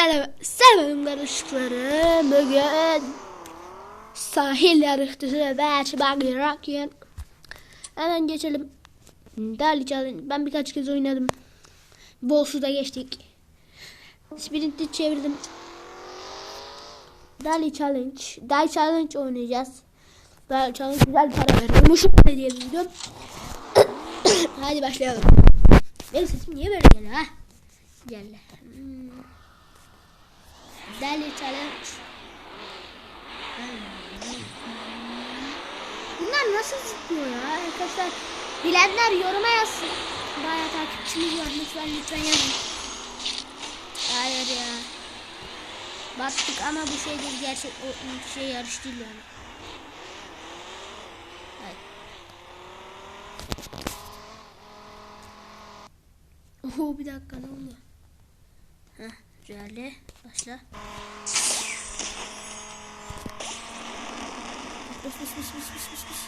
Selam, selam kardeşlerim. Bugün sahil yarıştısı ve çıbagırakken hemen geçelim. Dali challenge. Ben birkaç kez oynadım. Boss'u da geçtik. Sprint'i çevirdim. Dali challenge. Dali challenge oynayacağız. Dali challenge güzel para veriyormuş. Ne diyelim diyorum. Hadi başlayalım. Benim sesim niye böyle geliyor ha? Gel. Deli challenge. Bunlar nasıl zıplıyor ya arkadaşlar? Bilenler yoruma yazsın. Bayağı takipçimiz var. Lütfen lütfen yazın. Hayır ya. Battık ama bu şey değil. Gerçek o şey yarış değil yani. Hayır. Bir dakika ne oldu? Heh, güzeldi. Başla. Bas bas bas bas bas bas bas.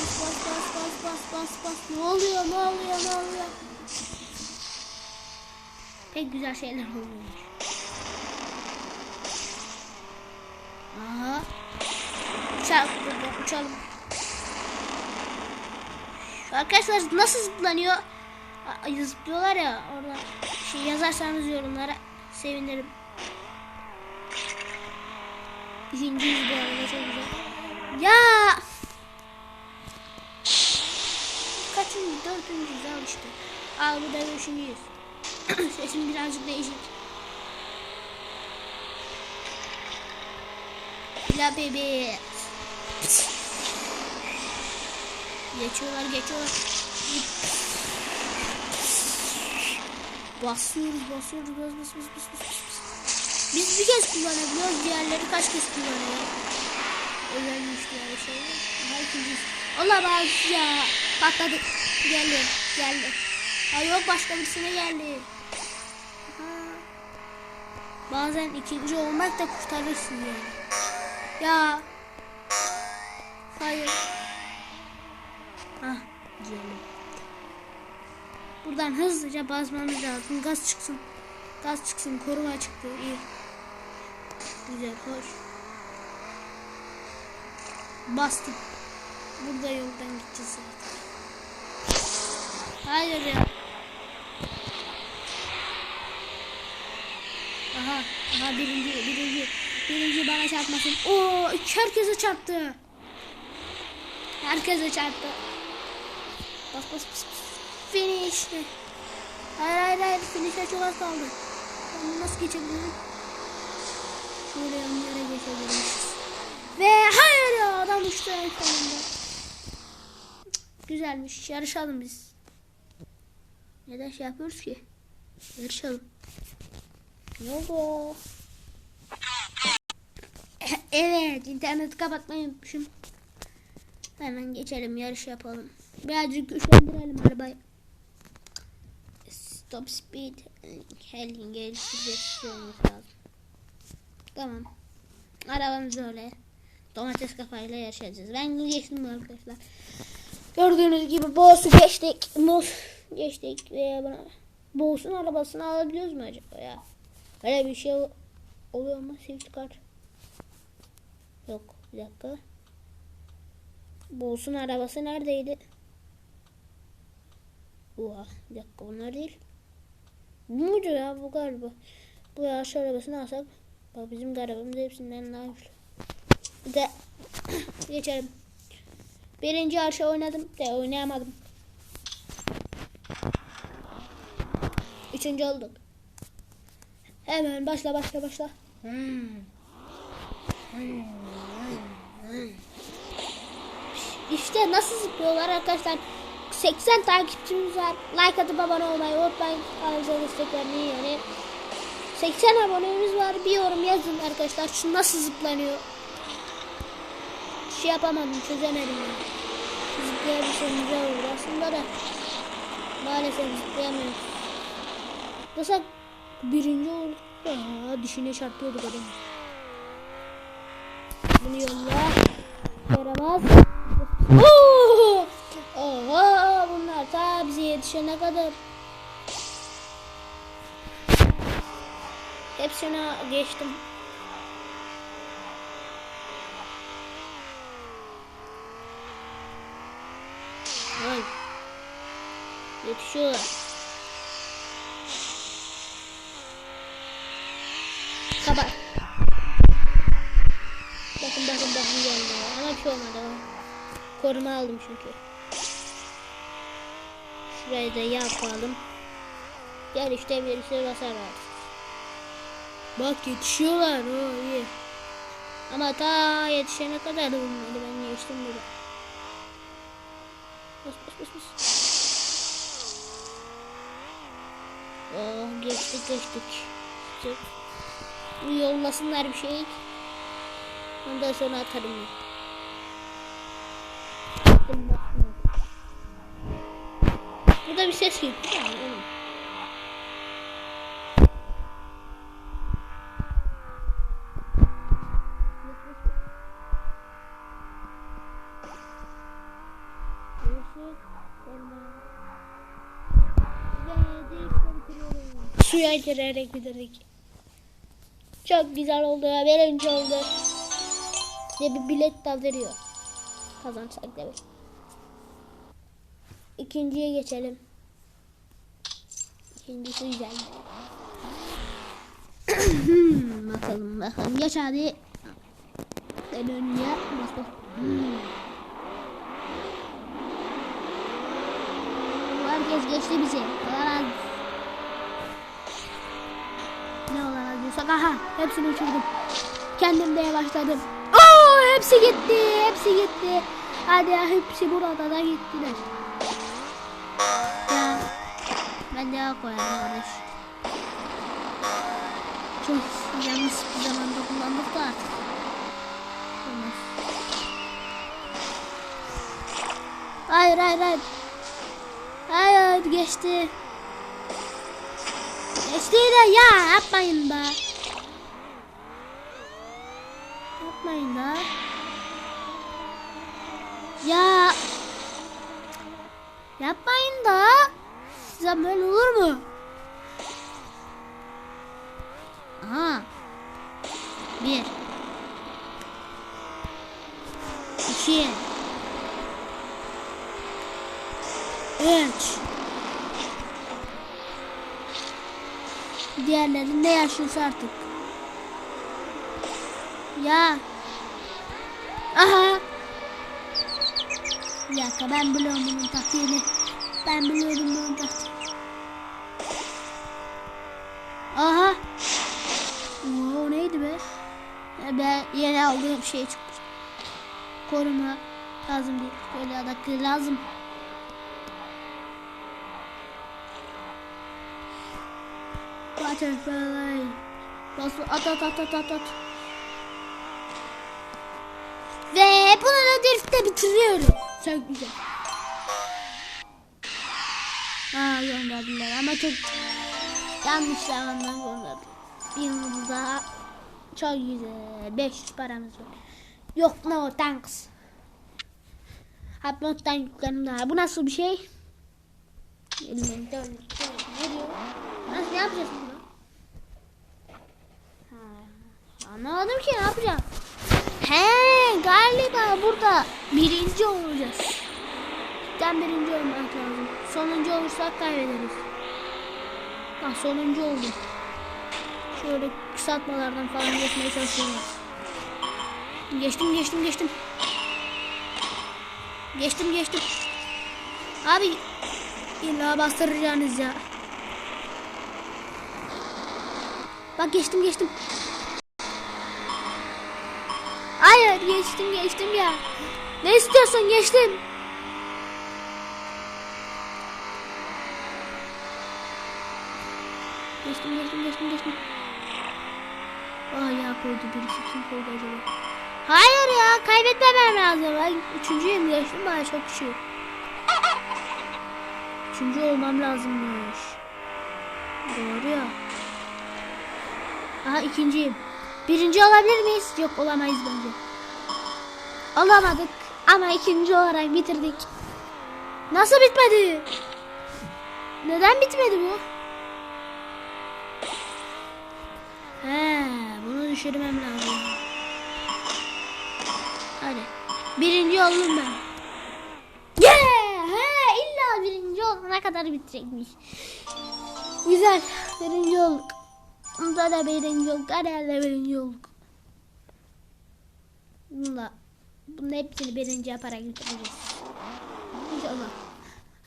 Bas bas bas bas bas bas bas. Ne oluyor ne oluyor ne oluyor? Pek güzel şeyler oluyor. Aha. Uçalım burada uçalım. Arkadaşlar nasıl zıplanıyor? Zıplıyorlar ya orada. Şey yazarsanız yorumlara sevinirim. İkinciyiz bu arada çok güzel. Ya! Kaçıncı? Dördüncüyüz al işte. Al bu da üçüncüyüz. Sesim birazcık değişik. La bebe. Geçiyorlar geçiyorlar. Basıyoruz basıyoruz bas bas bas bas bas. Biz bir kez kullanabiliyoruz diğerleri kaç kez kullanıyor. Özelmiş diye bir şey. Aha ikinciyiz. Allah bak ya. Patladı. Geldi. Geldi. Ha yok başka birisine geldi. Aha. Bazen ikinci olmak da kurtarırsın yani. Ya. Hayır. Ah diyelim. Buradan hızlıca basmamız lazım. Gaz çıksın. Gaz çıksın. Koruma çıktı. İyi. Güzel. Hoş. Bastık. Burada yoldan gideceğiz zaten. Hayır ya. Aha. Aha birinci. Birinci. Birinci bana çarpmasın. Oo, herkese çarptı. Herkese çarptı. Bas bas bas. bas. Finish. Hayır hayır hayır. Finish'e çok az kaldı. Ben nasıl geçebilirim? Şöyle yanlara geçebiliriz. Ve hayır ya adam uçtu en sonunda. Güzelmiş. Yarışalım biz. Neden şey yapıyoruz ki? Yarışalım. Ne oldu? Evet, interneti kapatmayı unutmuşum. Hemen geçelim, yarış yapalım. Birazcık güçlendirelim arabayı. Stop speed. Helling geliştirmemiz lazım. Tamam. Arabamız öyle. Domates kafayla yaşayacağız. Ben geçtim arkadaşlar. Gördüğünüz gibi boss'u geçtik. Boss geçtik ve bana boss'un arabasını alabiliyoruz mu acaba ya? Öyle bir şey oluyor mu? Swift card. Yok bir dakika. Boss'un arabası neredeydi? Oha bir dakika bunlar değil. Muydu ya bu galiba. Bu yarış arabasını alsak. Bak bizim arabamız hepsinden daha güçlü. De geçelim. Birinci yarışı oynadım de oynayamadım. Üçüncü olduk. Hemen başla başla başla. İşte nasıl zıplıyorlar arkadaşlar. 80 takipçimiz var. Like atıp abone olmayı unutmayın. Kanalımıza destek vermeyi yani. 80 abonemiz var. Bir yorum yazın arkadaşlar. Şu nasıl zıplanıyor? Şey yapamadım, çözemedim yani. Zıplayabilsem güzel olur aslında da. Maalesef zıplayamıyorum. Nasıl birinci olduk. Aa, dişine çarpıyorduk adam. Bunu yolla. Yaramaz. Oo! Oha bunlar ta bize yetişene kadar. Hepsine geçtim. Ay. Yetişiyorlar. Kapat. Bakın bakın bakın geldi. Ama bir şey olmadı. Koruma aldım çünkü. Şurayı da yapalım. Gel işte birisi basar artık. Bak yetişiyorlar. O iyi. Ama ta yetişene kadar olmadı. Ben geçtim burada. Bas bas bas bas. Oh geçtik geçtik. Bu yollasınlar bir şey. Ondan sonra atarım ben. Burada bir ses oğlum. Suya girerek giderek. Çok güzel oldu. Birinci oldu. Ve bir bilet de veriyor. Kazansak bir. İkinciye geçelim. İkincisi güzel. bakalım bakalım. Geç hadi. Ben önüne bas. Hmm. Herkes geçti bizi. Olsun. Ne razı olsun. Aha hepsini uçurdum. Kendim de yavaşladım. Oo hepsi gitti. Hepsi gitti. Hadi hepsi burada da gittiler. Ben de koyarım kardeş. Çok yanlış bir zamanda kullandık da artık. Hayır hayır hayır. Hayır geçti. Geçti de ya yapmayın da. Yapmayın da. Ya. Yapmayın da. Size böyle olur mu? Aha. Bir. İki. Üç. Diğerleri ne yaşıyorsa artık. Ya. Aha. Bir dakika ben biliyorum bunun taktiğini. Ben biliyorum bunun taktiğini. Ben yeni aldığım şey çıkmış. Koruma lazım değil. Böyle adaklı lazım. Butterfly. Bas at at at at at at. Ve bunu da driftte bitiriyorum. Çok güzel. Aa gönderdiler ama çok yanlış zamandan gönderdiler. Bir yıldız daha çok güzel. 500 paramız var. Yok no thanks. Hapmottan yüklerim daha. Bu nasıl bir şey? Nasıl ne yapacağız bunu? Ha, anlamadım ki ne yapacağım. He galiba burada birinci olacağız. Ben birinci olmak lazım. Sonuncu olursak kaybederiz. Bak sonuncu oldum. Şöyle kısaltmalardan falan geçmeye çalışıyorum. Geçtim geçtim geçtim. Geçtim geçtim. Abi illa bastıracaksınız ya. Bak geçtim geçtim. Hayır geçtim geçtim ya. Ne istiyorsun geçtim. Geçtim geçtim geçtim geçtim. Aa ya koydu birisi kim koydu acaba? Hayır ya kaybetmemem lazım. Ben üçüncüyüm geçtim bana çok kişi. Üçüncü olmam lazımmış. Doğru ya. Aha ikinciyim. Birinci olabilir miyiz? Yok olamayız bence. Olamadık ama ikinci olarak bitirdik. Nasıl bitmedi? Neden bitmedi bu? He, düşürmem lazım. Hadi. Birinci oldum ben. Yeah! He, illa birinci olana kadar bitirecekmiş. Güzel. Birinci olduk. Bunda da birinci olduk. Her yerde birinci olduk. Bunda, bunun hepsini birinci yaparak bitireceğiz. İnşallah.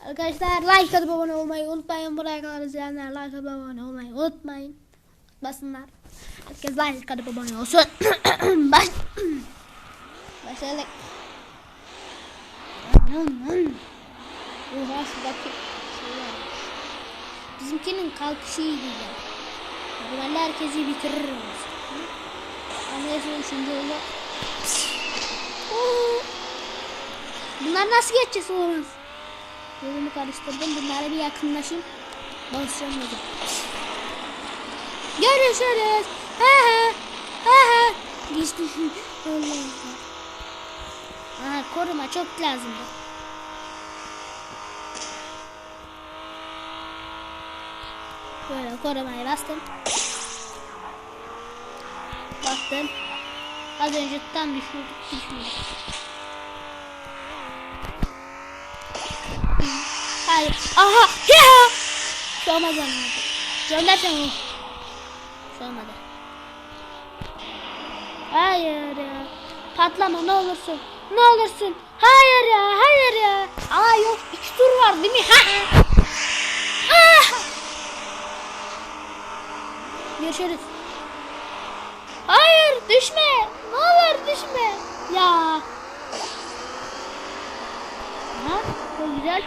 Arkadaşlar like atıp abone olmayı unutmayın. Buraya kadar izleyenler like atıp abone olmayı unutmayın. Basınlar. Herkes like atıp abone olsun. Baş... Başladık. Oha şuradaki şey var. Bizimkinin kalkışı iyi değil. Normalde herkesi bitirir. Neyse üçüncü. Oo. Bunlar nasıl geçeceğiz oğlum? Yolumu karıştırdım. Bunlara bir yakınlaşayım. Basacağım hocam. Görüşürüz. Ha ha. Ha ha. Geçti. Aha, koruma çok lazımdı. Böyle korumayı bastım. Bastım. Az önce tam düşürdük. Düşmüyor. Hayır. Aha. Ya. Şu olmaz anladım. Göndersen onu. Şu olmadı. Hayır ya. Patlama ne olursun. Ne olursun. Hayır ya. Hayır ya. Aa yok. iki tur var değil mi? Ha. Ah. Görüşürüz. Hayır düşme. Ne olur düşme. Ya. Ha, çok güzel.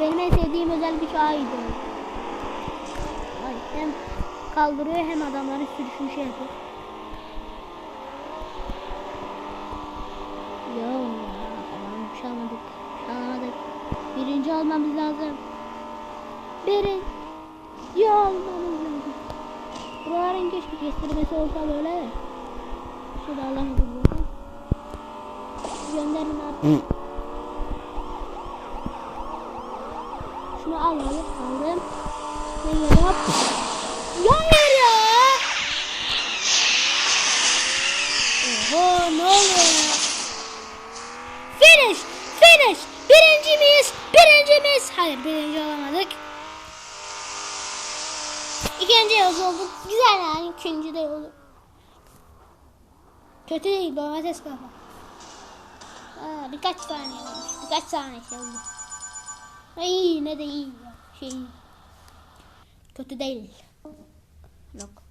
Benim en sevdiğim özel bir aydı. Ay, hem kaldırıyor hem adamları sürüşmüş şey yapıyor. Yo, tamam bir şey almadık. Bir şey. Birinci olmamız lazım. Birinci olmamız lazım. Buraların keşke kestirmesi olsa böyle de. Şurada alamadım buradan. Gönderin artık. Şunu al abi. Aldım. Ne yap? Hayır ya. Oho ne oluyor ya? Finish! Finish! Birinci miyiz? Birinci miyiz? Hayır birinci olamadık. İkinci yol olduk. Güzel yani ikinci de olduk. Kötü değil domates kafa. Aa, birkaç saniye olmuş. Birkaç saniye şey oldu. Ay yine de iyi ya. Şey kötü değil. Yok.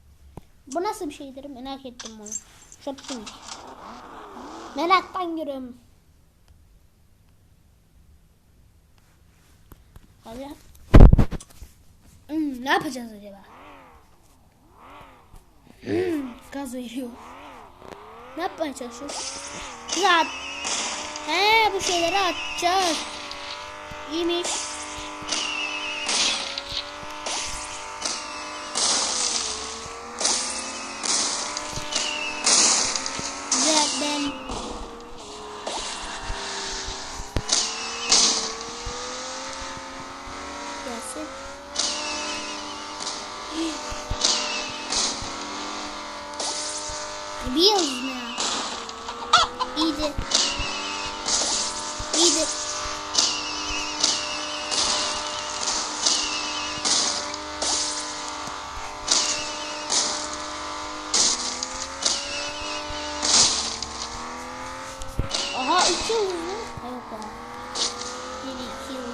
Bu nasıl bir şeydir merak ettim bunu. Çok ilginç. Meraktan görüyorum. Hadi. Hmm, ne yapacağız acaba? Hmm, gaz veriyor. Ne yapmaya çalışıyoruz? Zat. He bu şeyleri atacağız. İyiymiş. 2 yıl mı? Evet abi. 1 2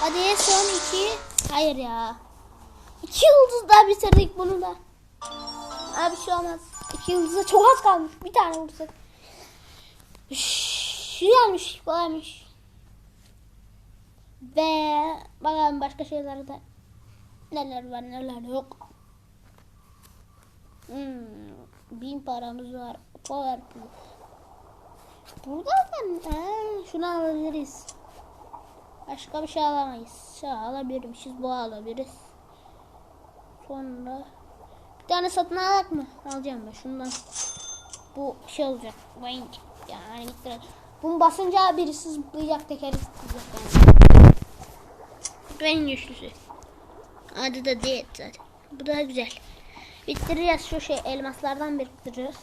Hadi son 2. Hayır ya. 2 yıldızdan bitirdik bunu da. Abi şu an az. 2 yıldıza çok az kalmış. Bir tane vursak. Güzelmiş, kolaymış. Ve bakalım başka şeylerde neler var neler yok. Hmm, bin paramız var. Power plus. Buradan ha, şunu alabiliriz. Başka bir şey alamayız. Şu alabilirmişiz. Bu alabiliriz. Sonra bir tane satın alak mı? Alacağım ben şundan. Bu şey olacak. Boing. Yani gitti. Bunu basınca birisi zıplayacak tekeri zıplayacak yani. Bu en güçlüsü. Adı da diyet zaten. Bu da güzel. Bitireceğiz şu şey elmaslardan biriktireceğiz.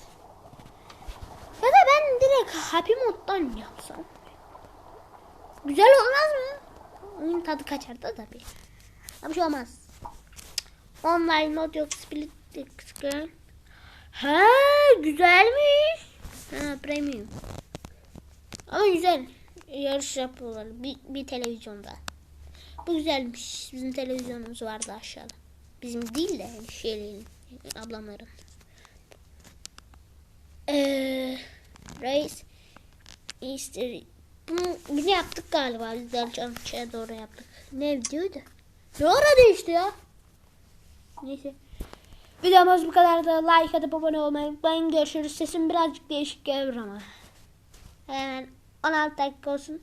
Ya da ben direkt happy moddan yapsam. Güzel olmaz mı? Oyun tadı kaçar da tabii. Ama şey olmaz. Online mod yok split screen. Ha güzelmiş. Ha premium. Ama güzel. Yarış yapıyorlar bir, bir televizyonda. Bu güzelmiş. Bizim televizyonumuz vardı aşağıda. Bizim değil de şeylerin, ablamların. Ee, Reis Easter bunu, bunu yaptık galiba. Biz Dalcançı'ya doğru yaptık. Ne videoydu? Ne ara değişti ya? Neyse. Videomuz bu kadar da like atıp abone olmayı unutmayın. Görüşürüz. Sesim birazcık değişik gelir ama. Hemen 16 dakika olsun.